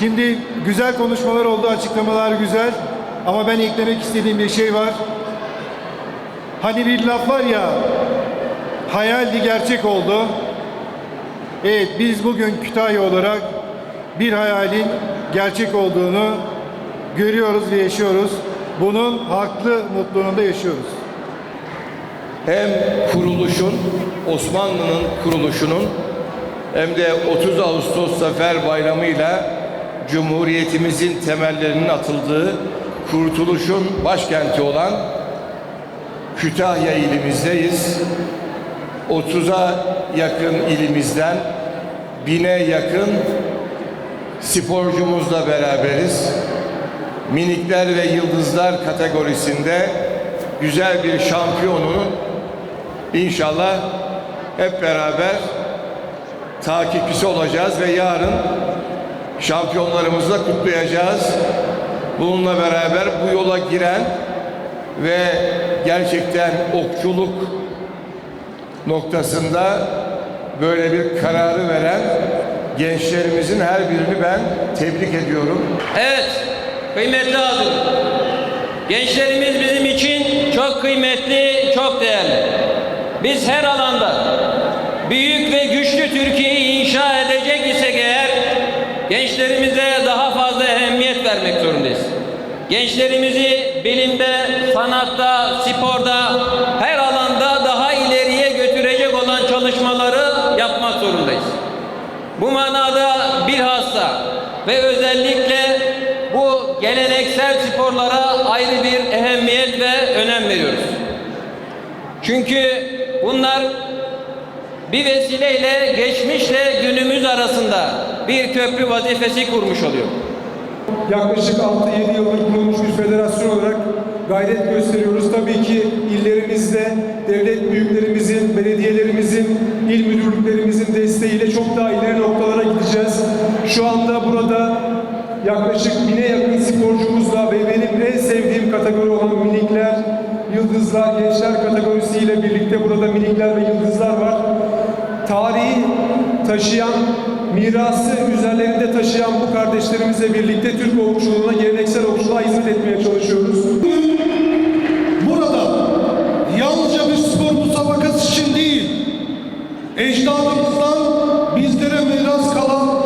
Şimdi güzel konuşmalar oldu, açıklamalar güzel. Ama ben eklemek istediğim bir şey var. Hani bir laf var ya, hayaldi gerçek oldu. Evet, biz bugün Kütahya olarak bir hayalin gerçek olduğunu görüyoruz ve yaşıyoruz. Bunun haklı mutluluğunda yaşıyoruz. hem kuruluşun, Osmanlı'nın kuruluşunun hem de 30 Ağustos Zafer Bayramı'yla Cumhuriyetimizin temellerinin atıldığı kurtuluşun başkenti olan Kütahya ilimizdeyiz. 30'a yakın ilimizden bine yakın sporcumuzla beraberiz. Minikler ve yıldızlar kategorisinde güzel bir şampiyonu inşallah hep beraber takipçisi olacağız ve yarın şampiyonlarımızla kutlayacağız. Bununla beraber bu yola giren ve gerçekten okçuluk noktasında böyle bir kararı veren gençlerimizin her birini ben tebrik ediyorum. Evet, kıymetli hazır. Gençlerimiz bizim için çok kıymetli, çok değerli. Biz her alanda büyük ve güçlü Türkiye'yi inşa vermek zorundayız. Gençlerimizi bilimde, sanatta, sporda, her alanda daha ileriye götürecek olan çalışmaları yapmak zorundayız. Bu manada bilhassa ve özellikle bu geleneksel sporlara ayrı bir ehemmiyet ve önem veriyoruz. Çünkü bunlar bir vesileyle geçmişle günümüz arasında bir köprü vazifesi kurmuş oluyor. Yaklaşık 6-7 yıldır kurulmuş bir federasyon olarak gayret gösteriyoruz. Tabii ki illerimizde devlet büyüklerimizin, belediyelerimizin, il müdürlüklerimizin desteğiyle çok daha ileri noktalara gideceğiz. Şu anda burada yaklaşık bine yakın sporcumuzla ve benim en sevdiğim kategori olan minikler, yıldızlar, gençler kategorisiyle birlikte burada minikler ve yıldızlar var. Tarihi taşıyan, mirası üzerlerinde taşıyan bu kardeşlerimizle birlikte Türk okçuluğuna, geleneksel okçuluğa hizmet etmeye çalışıyoruz. Burada yalnızca bir spor müsabakası için değil, ecdadımızdan bizlere miras kalan